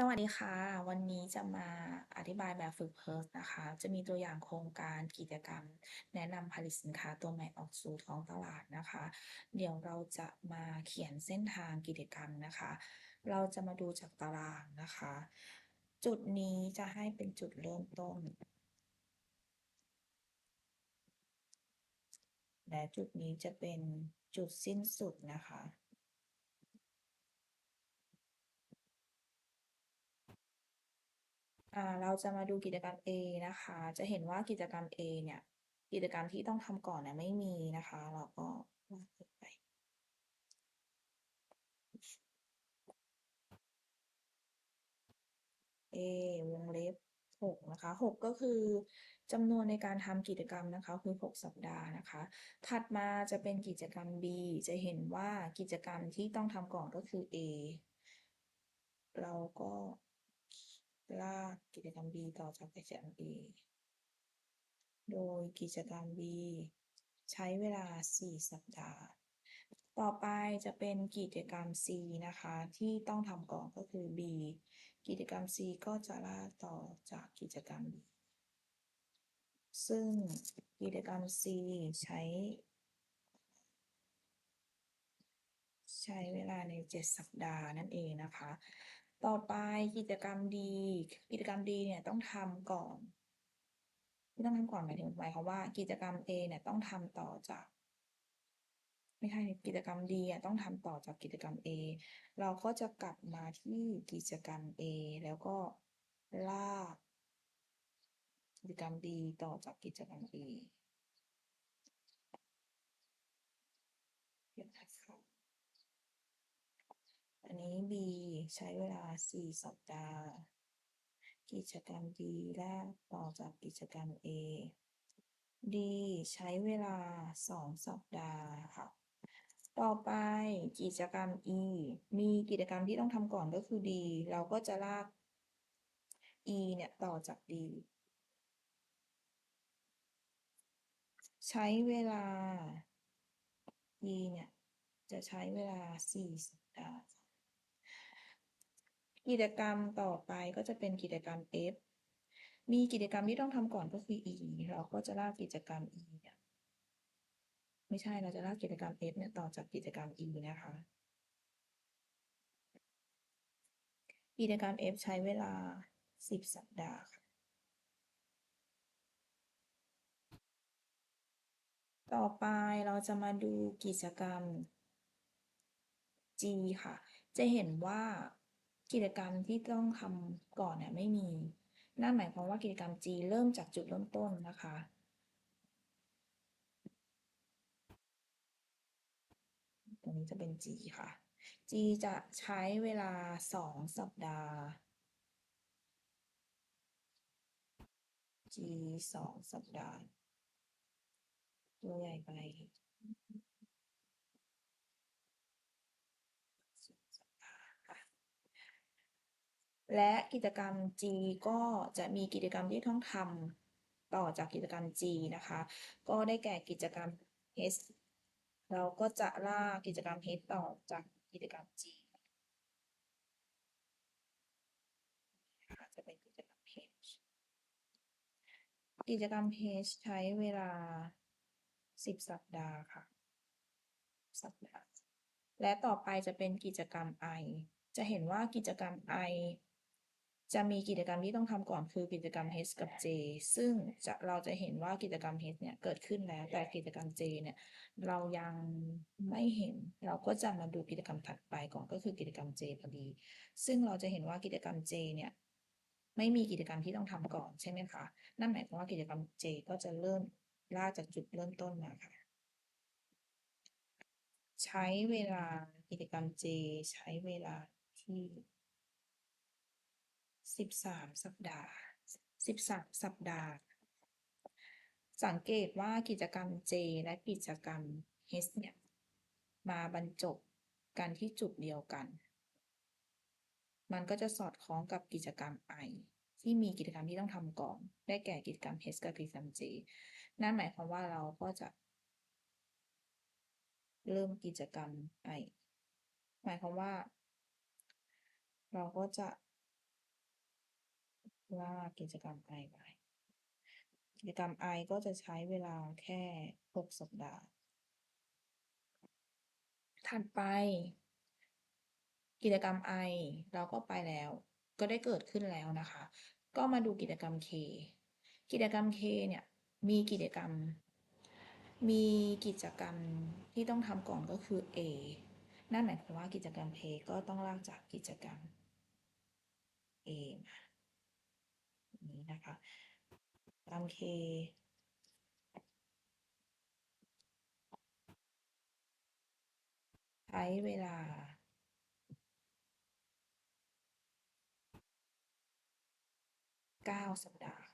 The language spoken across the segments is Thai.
สวัสดีค่ะ วันนี้จะมาอธิบายแบบฝึก PERT นะคะ จะมีตัวอย่างโครงการกิจกรรม แนะนำผลิตสินค้าตัวใหม่ออกสู่ท้องตลาดนะคะ เดี๋ยวเราจะมาเขียนเส้นทางกิจกรรมนะคะ เราจะมาดูจากตารางนะคะ จุดนี้จะให้เป็นจุดเริ่มต้น และจุดนี้จะเป็นจุดสิ้นสุดนะคะ อ่าเราจะมาดูกิจกรรม A นะคะ จะเห็นว่ากิจกรรม A เนี่ย กิจกรรมที่ต้องทำก่อนเนี่ยไม่มีนะคะ เราก็ลากขึ้นไป A วงเล็บ6นะคะ6ก็คือจำนวนในการทำกิจกรรมนะคะ คือ 6 สัปดาห์นะคะ ถัดมาจะเป็นกิจกรรม B จะเห็นว่ากิจกรรมที่ต้องทำก่อนก็คือ A เราก็ ลากกิจกรรม B ต่อจากกิจกรรม A โดยกิจกรรม B ใช้เวลา 4 สัปดาห์ ต่อไปจะเป็นกิจกรรม C นะคะ ที่ต้องทำก่อนก็คือ B กิจกรรม C ก็จะลากต่อจากกิจกรรม B ซึ่งกิจกรรม C ใช้ ใช้เวลาใน 7 สัปดาห์นั่นเองนะคะ ต่อไปกิจกรรม D กิจกรรม D เนี่ยต้องทำก่อนที่ต้องทำก่อนหมายถึงหมายความว่ากิจกรรม A เนี่ยต้องทำต่อจาก ไม่ใช่กิจกรรม D อะต้องทำต่อจากกิจกรรม A เราก็จะกลับมาที่กิจกรรม A แล้วก็ลากกิจกรรม D ต่อจากกิจกรรม A เดี๋ยวนะคะ อันนี้ B ใช้เวลา 4 สัปดาห์ กิจกรรม D แรกต่อจากกิจกรรม A D ใช้เวลา 2 สัปดาห์ค่ะ ต่อไปกิจกรรม E มีกิจกรรมที่ต้องทำก่อนก็คือ D เราก็จะลาก E เนี่ยต่อจาก D ใช้เวลา E เนี่ย จะใช้เวลา 4 สัปดาห์ กิจกรรมต่อไปก็จะเป็นกิจกรรม F มีกิจกรรมที่ต้องทำก่อนก็คือ E เราก็จะลากกิจกรรม E เนี่ยไม่ใช่เราจะลากกิจกรรม F เนี่ยต่อจากกิจกรรม E นะคะ กิจกรรม F ใช้เวลา 10 สัปดาห์ค่ะต่อไปเราจะมาดูกิจกรรม G ค่ะ จะเห็นว่า กิจกรรมที่ต้องทำก่อนเนี่ยไม่มี นั่นหมายความว่ากิจกรรม G เริ่มจากจุดเริ่มต้นนะคะ ตรงนี้จะเป็น G ค่ะ G จะใช้เวลา 2 สัปดาห์ G 2 สัปดาห์ ตัวใหญ่ไป และกิจกรรม G ก็จะมีกิจกรรมที่ต้องทำต่อจากกิจกรรม G นะคะ ก็ได้แก่กิจกรรม H เราก็จะลากกิจกรรม H ต่อจากกิจกรรม G จะเป็นกิจกรรม H กิจกรรม H ใช้เวลา 10 สัปดาห์ค่ะ สัปดาห์ และต่อไปจะเป็นกิจกรรม I จะเห็นว่ากิจกรรม I จะมีกิจกรรมที่ต้องทำก่อนคือกิจกรรม H กับ J ซึ่งจะเราจะเห็นว่ากิจกรรม H เนี่ยเกิดขึ้นแล้ว แต่กิจกรรม J เนี่ยเรายังไม่เห็น เราก็จะมาดูกิจกรรมถัดไปก่อนก็คือกิจกรรม J พอดี ซึ่งเราจะเห็นว่ากิจกรรม J เนี่ยไม่มีกิจกรรมที่ต้องทำก่อนใช่ไหมคะ นั่นหมายความว่ากิจกรรม J ก็จะเริ่มลากจากจุดเริ่มต้นมาค่ะ ใช้เวลากิจกรรม J ใช้เวลาที่ สิบสามสัปดาห์สิบสามสัปดาห์ สังเกตว่ากิจกรรม J และกิจกรรม H เนี่ย มาบรรจบกันที่จุดเดียวกัน มันก็จะสอดคล้องกับกิจกรรม I ที่มีกิจกรรมที่ต้องทำก่อน ได้แก่กิจกรรม H กับกิจกรรม J นั่นหมายความว่าเราก็จะ เริ่มกิจกรรม I หมายความว่า เราก็จะ ลากกิจกรรม I ไปกิจกรรม I ก็จะใช้เวลาแค่ 6 สัปดาห์ ถัดไป กิจกรรม I เราก็ไปแล้ว ก็ได้เกิดขึ้นแล้วนะคะ ก็มาดูกิจกรรม K กิจกรรม K เนี่ย มีกิจกรรม มีกิจกรรมที่ต้องทำก่อนก็คือ A นั่นหมายความว่ากิจกรรม K ก็ต้องลากจากกิจกรรม A มา นี้นะคะกิจกรรม K ใช้เวลา 9 สัปดาห์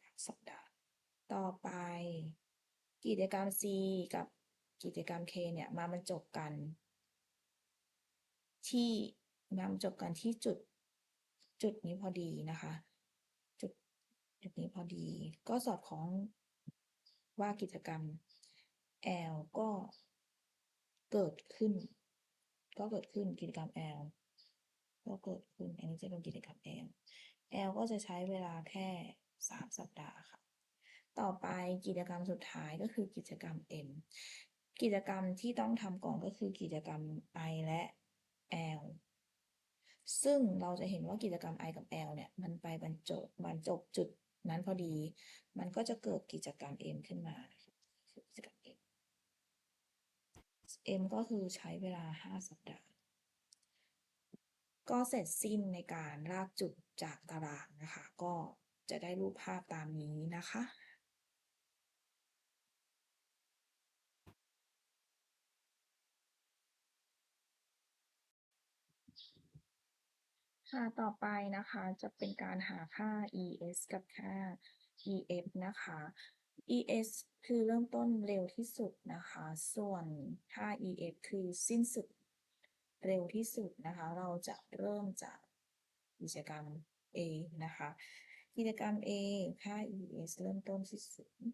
9สัปดาห์ ต่อไป กิจกรรม C กับกิจกรรม K เนี่ยมาบรรจบกัน ที่มาบรรจบกันที่จุด จุดนี้พอดีนะคะ จุดจุดนี้พอดี ก็สอดคล้องว่ากิจกรรม L ก็เกิดขึ้น ก็เกิดขึ้นกิจกรรม L ก็เกิดขึ้น อันนี้จะเป็นกิจกรรม L L ก็จะใช้เวลาแค่ 3 สัปดาห์ค่ะ ต่อไปกิจกรรมสุดท้ายก็คือกิจกรรม M กิจกรรมที่ต้องทำก่อนก็คือกิจกรรม I และ L ซึ่งเราจะเห็นว่ากิจกรรม I กับ L เนี่ย มันไปบรรจบบรรจบจุดนั้นพอดี มันก็จะเกิดกิจกรรม M ขึ้นมานะคะกิจกรรม M M ก็คือใช้เวลา 5 สัปดาห์ ก็เสร็จสิ้นในการลากจุดจากตารางนะคะ ก็จะได้รูปภาพตามนี้นะคะ ค่ะ ต่อไปนะคะจะเป็นการหาค่า ES กับค่า EF นะคะ ES คือเริ่มต้นเร็วที่สุดนะคะ ส่วนค่า EF คือสิ้นสุดเร็วที่สุดนะคะ เราจะเริ่มจากกิจกรรม A นะคะ กิจกรรม A ค่า ES เริ่มต้นที่ศูนย์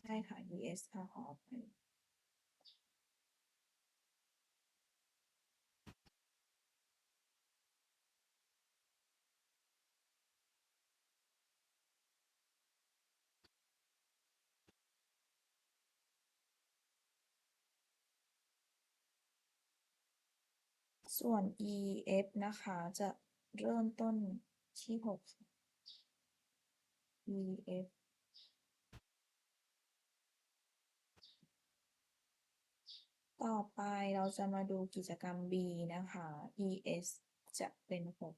ใช่ค่ะ ES ค่ะขออภั ส่วน EF นะคะ จะเริ่มต้นที่หก EF ต่อไปเราจะมาดูกิจกรรม B นะคะ ES จะเป็นหก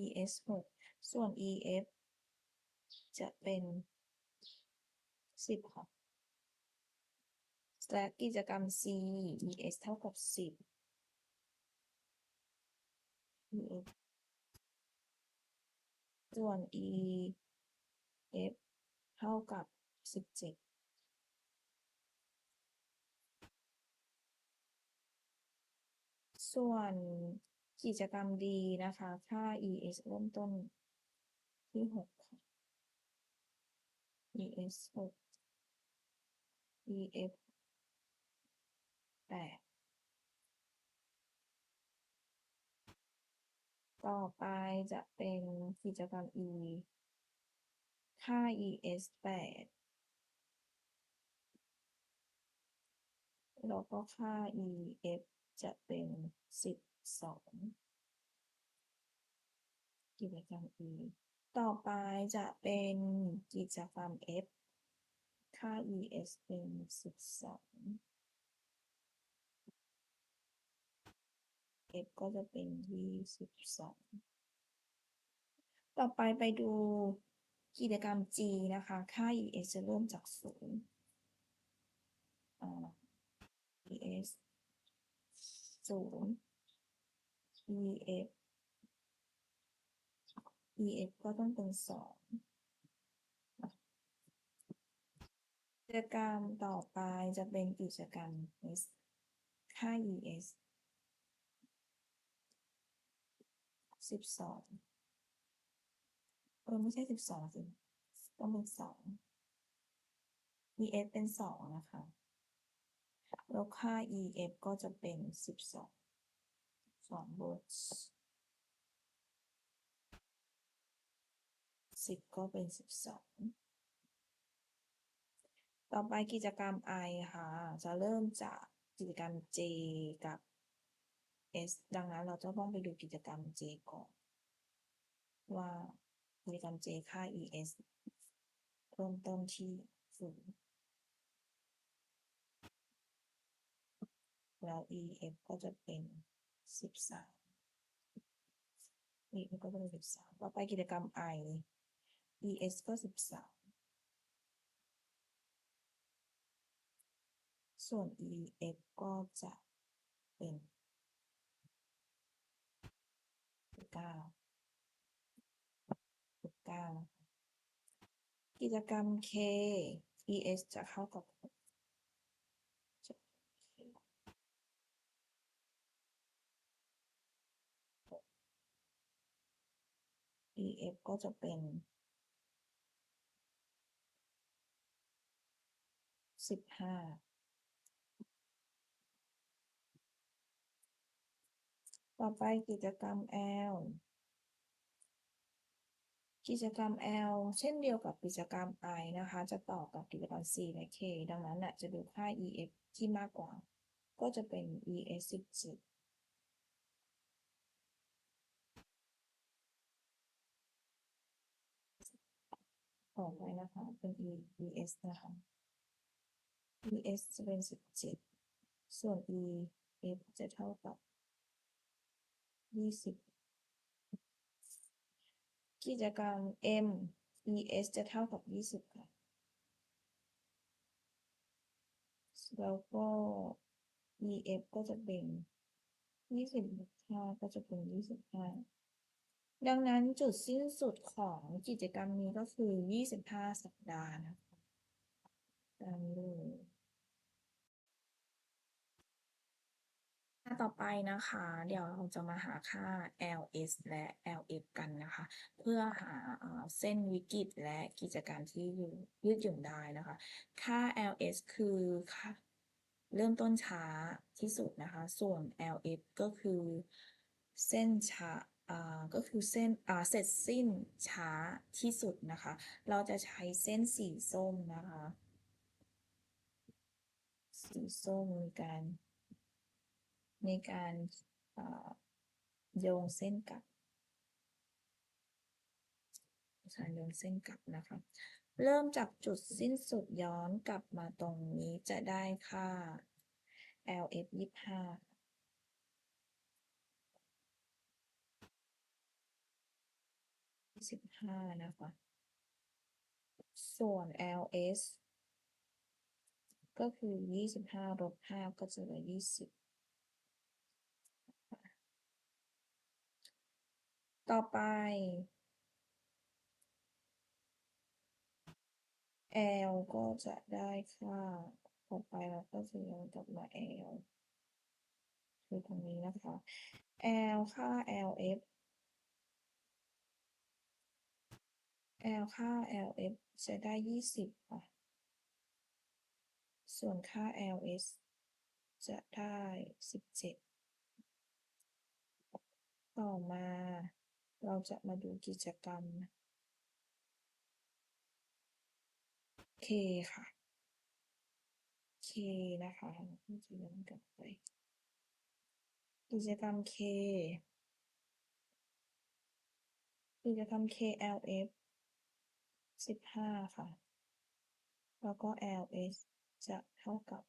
ES หกส่วน EF จะเป็นสิบค่ะและกิจกรรม C ES เท่ากับสิบ EF ส่วน EF เท่ากับสิบเจ็ดส่วนกิจกรรม D นะคะ ค่า ES เริ่มต้นที่หก ES หก EF แปดต่อไปจะเป็นกิจกรรม E ค่า ES แปดแล้วก็ค่า EF จะเป็นสิบสองกิจกรรม E ต่อไปจะเป็นกิจกรรม F ค่า ES เป็นสิบสอง F ก็จะเป็นยี่สิบสองต่อไปไปดูกิจกรรม G นะคะ ค่า ES จะเริ่มจากศูนย์ ES ศูนย์ EF EF ก็ต้องเป็นสองกิจกรรมต่อไปจะเป็นกิจกรรม S ค่า ES สิบสองอไม่ใช่สิบสองสิต้องเป็นสอง EF เป็นสองนะคะ แล้วค่า EF ก็จะเป็นสิบสองสองบว สิบก็เป็นสิบสองต่อไปกิจกรรม I ค่ะ จะเริ่มจากกิจกรรม J กับ S ดังนั้นเราจะต้องไปดูกิจกรรม J ก่อน ว่ากิจกรรม J ค่า ES เริ่มต้นที่ศูนย์แล้ว EF ก็จะเป็นสิบสาม EF ก็จะเป็นสิบสามต่อไปกิจกรรม I ES ก็สิบสามส่วน EF ก็จะเป็นเก้าเก้ากิจกรรม K ES จะเข้ากับ EF ก็จะเป็น สิบห้าต่อไปกิจกรรม L กิจกรรม L เช่นเดียวกับกิจกรรม I นะคะ จะต่อกับกิจกรรม C และ K ดังนั้นนะจะดูค่า EF ที่มากกว่า ก็จะเป็น ES สิบจ็ดต่อไปนะคะ เป็น E ES นะคะ ES จะเป็นสิบเจ็ดส่วน EF จะเท่ากับยี่สิบกิจกรรม M ES จะเท่ากับยี่สิบค่ะ แล้วก็ EF ก็จะเป็นยี่สิบห้าก็จะเป็นยี่สิบห้าดังนั้นจุดสิ้นสุดของกิจกรรมนี้ก็คือยี่สิบห้าสัปดาห์นะคะตามนี้เลย ต่อไปนะคะ เดี๋ยวเราจะมาหาค่า LS และ LF กันนะคะ เพื่อหาเส้นวิกฤตและกิจกรรที่ยืดหยุ่นได้นะคะ ค่า LS คือค่าเริ่มต้นช้าที่สุดนะคะ ส่วน LF ก็คือเส้นช้าก็คือเส้นเสร็จสิ้นช้าที่สุดนะคะ เราจะใช้เส้นสีส้มนะคะ สีส้มในการ ในการโยงเส้นกลับการโยงเส้นกลับนะคะ เริ่มจากจุดสิ้นสุดย้อนกลับมาตรงนี้จะได้ค่า LF ยี่ห้าสิบห้านะคะ ส่วน LS ก็คือยี่สิบห้าลบห้าก็จะเหลือยี่สิบ ต่อไป L ก็จะได้ค่าต่อไปเราก็จะย้อนกลับมา L คือตรงนี้นะคะ L ค่า LF L ค่า LF จะได้ยี่สิบค่ะ ส่วนค่า LS จะได้สิบเจ็ดต่อมา เราจะมาดูกิจกรรม K ค่ะ K นะคะเราจะย้อนกลับไป กิจกรรม K กิจกรรม KLF สิบห้าค่ะ แล้วก็ LS จะเท่ากับ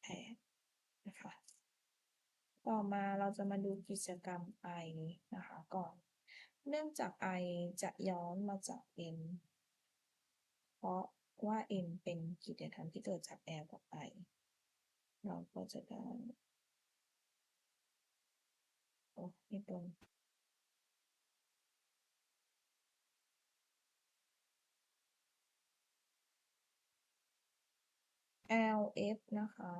แปดนะคะ ต่อมาเราจะมาดูกิจกรรม I นะคะก่อน เนื่องจาก I จะย้อนมาจาก M เพราะว่า M เป็นกิจกรรมที่เกิดจาก L กับ I เราก็จะได้โอ้ไม่ตรง LF นะคะ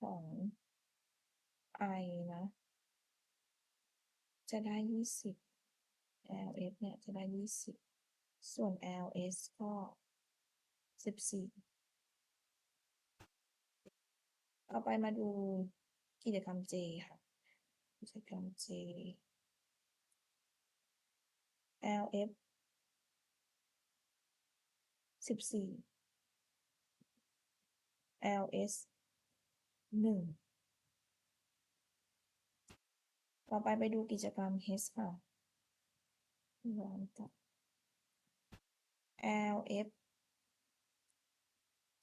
ของ I นะ จะได้ยี่สิบ LF เนี่ย จะได้ยี่สิบ ส่วน LS ก็สิบสี่ต่อไปมาดูกิจกรรม J ค่ะ กิจกรรม J LF สิบสี่ LS หนึ่ง ต่อไปไปดูกิจกรรม H ค่ะย้อนกลับ LF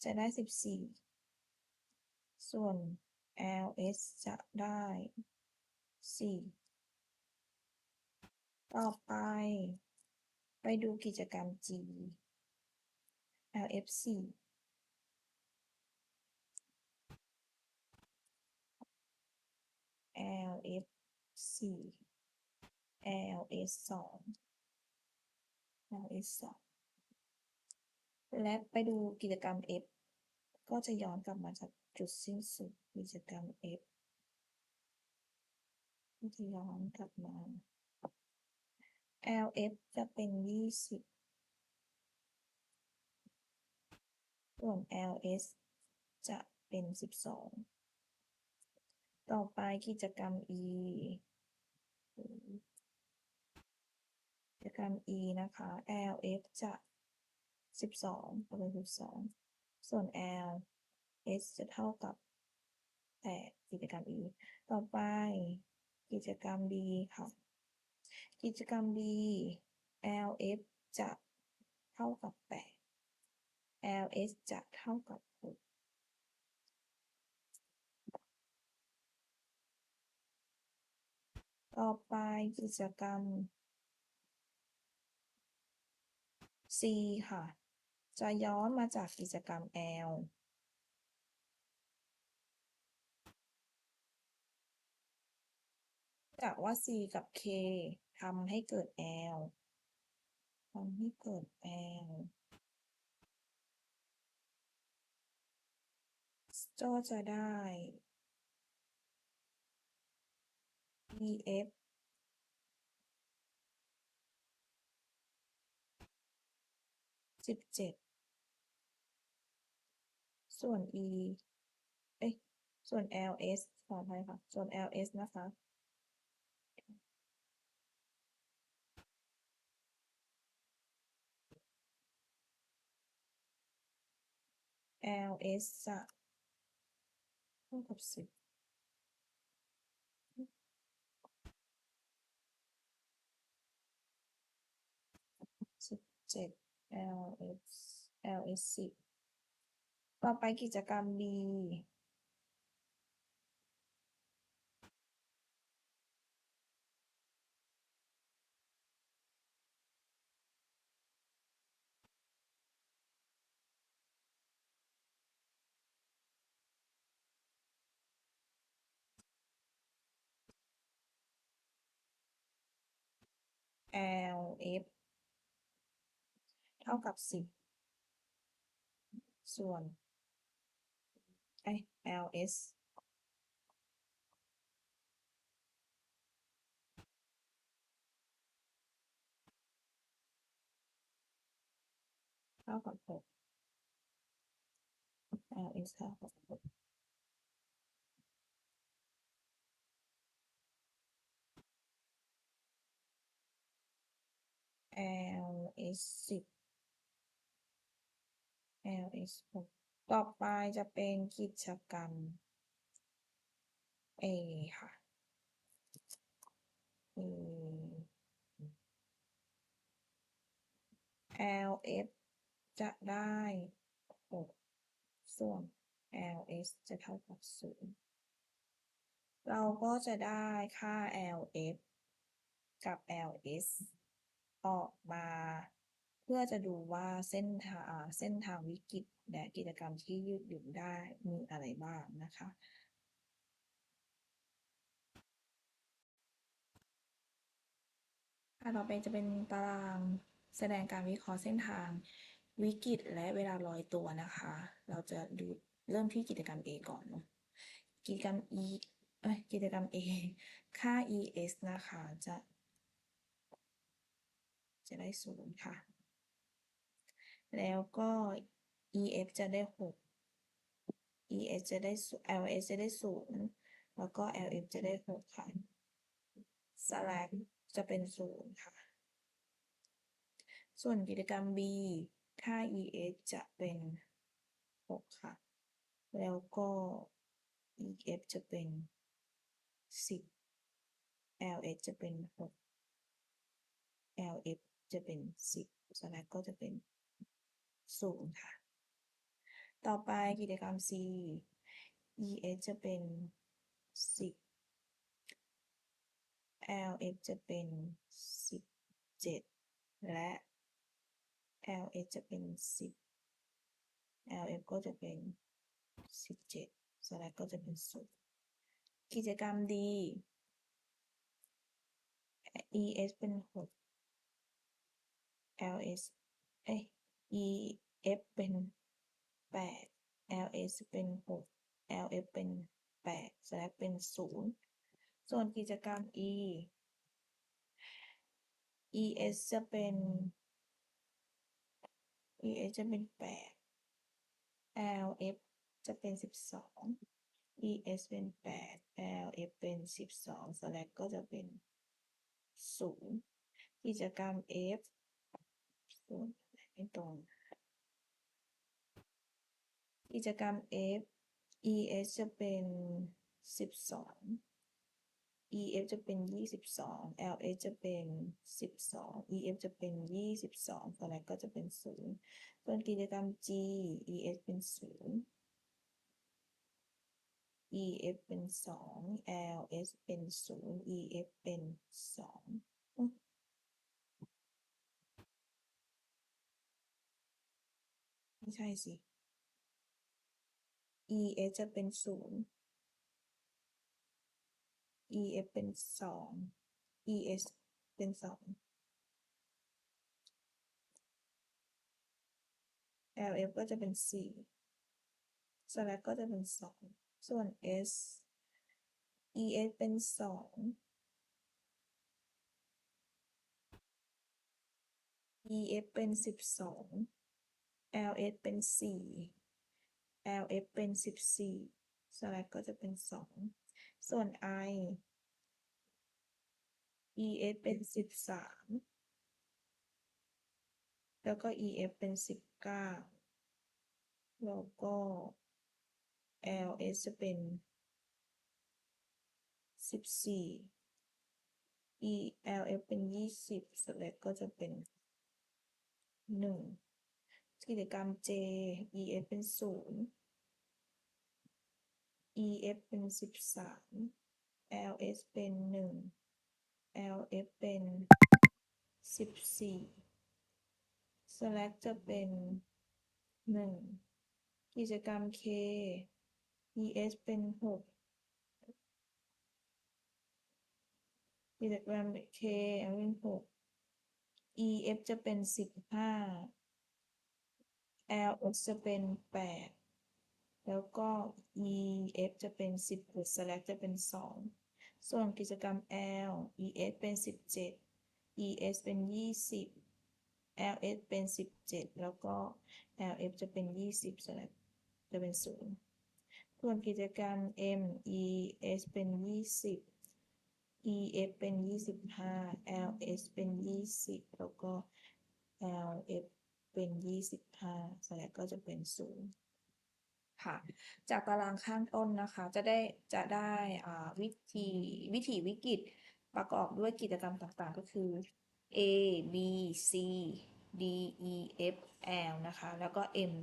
จะได้สิบสี่ส่วน LS จะได้สี่ต่อไป ไปดูกิจกรรม G LF สี่ Ls สอง LS สองและไปดูกิจกรรม F ก็จะย้อนกลับมาจากจุดสิ้นสุดกิจกรรม F ก็จะย้อนกลับมา LF จะเป็นยี่สิบส่วน LS จะเป็นสิบสอง ต่อไปกิจกรรม E กิจกรรม E นะคะ LF จะสิบสองเป็นสิบสองส่วน L S จะเท่ากับแปดกิจกรรม E ต่อไป กิจกรรม B ค่ะ กิจกรรม B LF จะเท่ากับแปด LS จะเท่ากับหก ต่อไปกิจกรรม C ค่ะ จะย้อนมาจากกิจกรรม L จากว่า C กับ K ทำให้เกิด L ทำให้เกิด L ก็จะได้ EF สิบเจ็ดส่วน E เอ้ยส่วน LS ขออภัยค่ะ ส่วน LS นะคะ LS จะเท่ากับสิบ สิบ เจ็ด LS LS สิบต่อไปกิจกรรม B LF ท่ากับสิบส่วนไอ้ LS เท่ากับหก LS เท่ากับหก LS สิบ LS หกต่อไปจะเป็นกิจกรรม A ค่ะ A LF จะได้หกส่วน LS จะเท่ากับศูนย์เราก็จะได้ค่า LF กับ LS ออกมา พื่อจะดูว่าเส้นทางเส้นทางวิกฤตและกิจกรรมที่ยืดหยุ่นได้มีอะไรบ้างนะคะ ต่อไปจะเป็นตารางแสดงการวิเคราะห์เส้นทางวิกฤตและเวลาลอยตัวนะคะ เราจะดูเริ่มที่กิจกรรม A ก่อนเนาะกิจกรรม E เอ้ยกิจกรรม A ค่า ES นะคะ จะ จะได้ศูนย์ค่ะ แล้วก็ EF จะได้หก ES จะได้ศูนย์ LS จะได้ศูนย์แล้วก็ LF จะได้หกค่ะ slack จะเป็นศูนย์ค่ะ ส่วนกิจกรรม B ค่า ES จะเป็นหกค่ะ แล้วก็ EF จะเป็นสิบ LS จะเป็นหก LF จะเป็นสิบ slack ก็จะเป็น ศูนย์ค่ะ ต่อไปกิจกรรม C ES จะเป็นสิบ LF จะเป็นสิบเจ็ดและ LS จะเป็นสิบ LF ก็จะเป็นสิบเจ็ด slack ก็จะเป็นศูนย์กิจกรรม D ES เป็นหก LS เอ้ย EF เป็นแปด LS เป็นหก LF เป็นแปด slack เป็นศูนย์ส่วนกิจกรรม E ES จะเป็น ES จะเป็นแปด LF จะเป็นสิบสอง ES เป็นแปด LF เป็นสิบสอง slack ก็จะเป็นศูนย์กิจกรรม F ศูนย์ ให้ตรง กิจกรรม F E S จะเป็น 12 E F จะเป็น 22 L S จะเป็น 12 E F จะเป็น 22ตัวนั้นก็จะเป็น 0 ส่วนกิจกรรม G E S เป็น 0 EF เป็น 2 LS เป็น 0 EF เป็น 2 ไม่ใช่สิ ES จะเป็นศูนย์ EF เป็นสอง ES เป็นสอง LF ก็จะเป็นสี่ slack ก็จะเป็นสองส่วน S ES เป็นสอง EF เป็นสิบสอง LS เป็นสี่ LF เป็นสิบสี่ slack ก็จะเป็นสองส่วน I ES เป็นสิบสามแล้วก็ EF เป็นสิบเก้าแล้วก็ LS จะเป็นสิบสี่ E LF เป็นยี่สิบ slack ก็จะเป็นหนึ่ง กิจกรรม J EF เป็นศูนย์ EF เป็นสิบสาม LS เป็นหนึ่ง LF เป็นสิบสี่ slack จะเป็นหนึ่ง กิจกรรม K ES เป็นหกกิจกรรม K เป็นหก EF จะเป็นสิบห้า LS จะเป็นแปดแล้วก็ EF จะเป็นสิบหก slack จะเป็นสองส่วนกิจกรรม L ES เป็นสิบเจ็ด ES เป็นยี่สิบ LS เป็นสิบเจ็ดแล้วก็ LF จะเป็นยี่สิบ slack จะเป็นศูนย์ส่วนกิจกรรม M ES เป็นยี่สิบ EF เป็นยี่สิบห้า LS เป็นยี่สิบแล้วก็ LF เป็นยี่สิบห้า slack ก็จะเป็นศูนย์ค่ะ จากตารางข้างต้นนะคะ จะได้จะได้อ่าวิธีวิถีวิกฤตประกอบด้วยกิจกรรมต่างๆ ก็คือ A B C D E F L นะคะ แล้วก็ M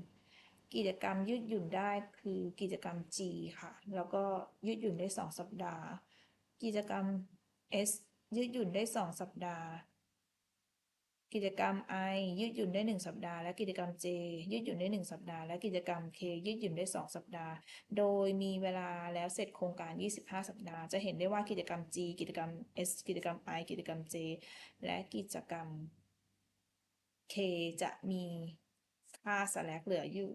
กิจกรรมยืดหยุ่นได้คือกิจกรรม G ค่ะ แล้วก็ยืดหยุ่นได้ 2 สัปดาห์ กิจกรรม S ยืดหยุ่นได้ 2 สัปดาห์ กิจกรรม I ยืดหยุ่นได้ 1 สัปดาห์ และกิจกรรม J ยืดหยุ่นได้ 1 สัปดาห์ และกิจกรรม K ยืดหยุ่นได้ 2 สัปดาห์ โดยมีเวลาแล้วเสร็จโครงการ 25 สัปดาห์ จะเห็นได้ว่ากิจกรรม G กิจกรรม S กิจกรรม I กิจกรรม J และกิจกรรม K จะมีค่า slack เหลืออยู่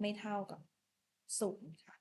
ไม่เท่ากับศูนย์ค่ะ